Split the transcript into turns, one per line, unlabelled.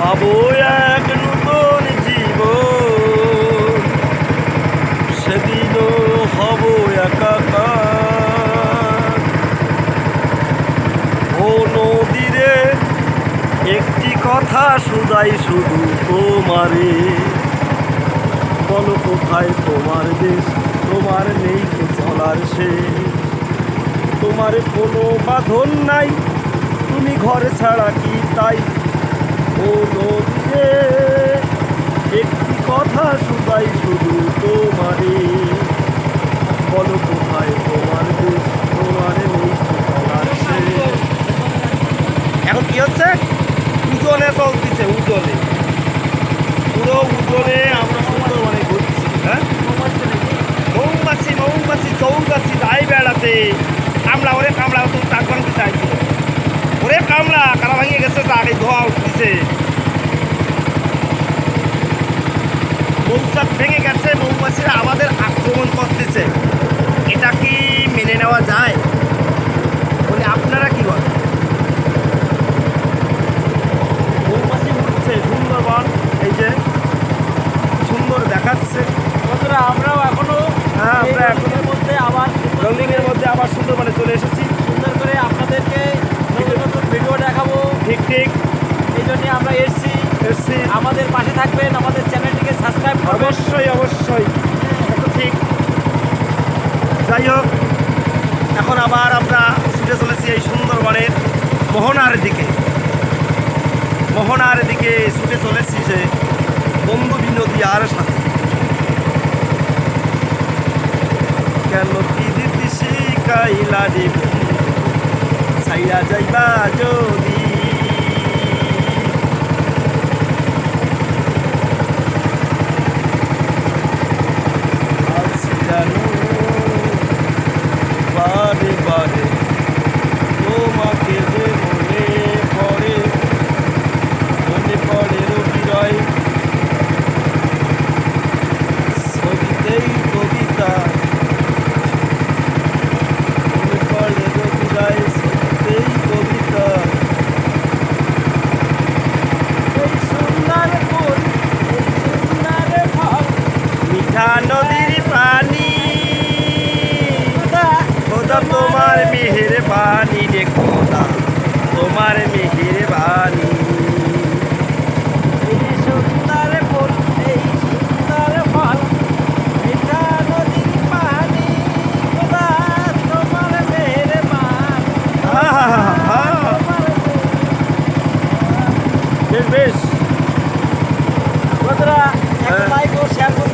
পাবো এক নতুন জীব সেদিনও হব একাকার। ও দিরে একটি কথা শুধাই শুধু তোমারে। বলো কোথায় তোমার দেশ? তোমার নেই তো চলার সে তোমার কোনো বাঁধন নাই। তুমি ঘর ছাড়া কি তাই নদীরে, একটি কথা শুধাই শুধু তোমারে। বলো কোথায় তোমার দেশ, তোমার এখন কি হচ্ছে? উজনে চলতেছে, উজনে। পুরো উজনে আমরা সুন্দরবনে ঘুরছি হ্যাঁ? মৌমাছি মৌমাছি চৌকাছি যাই বেড়াতে। মৌচাক ভেঙে গেছে মৌমাছিরা আমাদের আক্রমণ করতেছে। এটা কি মেনে নেওয়া যায়? বলে আপনারা কি বলেন? মৌমাছি উঠছে সুন্দরবন এই যে সুন্দর দেখাচ্ছে।
বন্ধুরা আমরাও এখনও
হ্যাঁ, আমরা
এই মধ্যে আবার
রঙিনের মধ্যে আবার সুন্দরবনে চলে এসেছি।
সুন্দর করে আপনাদেরকে নতুন নতুন ভিডিও দেখাবো।
ঠিক ঠিক।
এই জন্য আমরা এসেছি।
এসছি।
আমাদের পাশে থাকবেন আমাদের চ্যানেলটিকে সাবস্ক্রাইব
অবশ্যই অবশ্যই। ঠিক। যাই হোক, এখন আবার আমরা ছুটে চলেছি এই সুন্দরবনের মোহনার দিকে। মোহনার দিকে ছুটে চলেছি যে বন্ধু আর সাথে। কেন কি দিতি শিকাইলা রে যাইবা যদি বারে বারে
খোদা
তোমার মেহের বাণী রে খোদা তোমার মেহের বাণী।
বেশ বেশ। বন্ধুরা
হ্যাঁ।
লাইক ও শেয়ার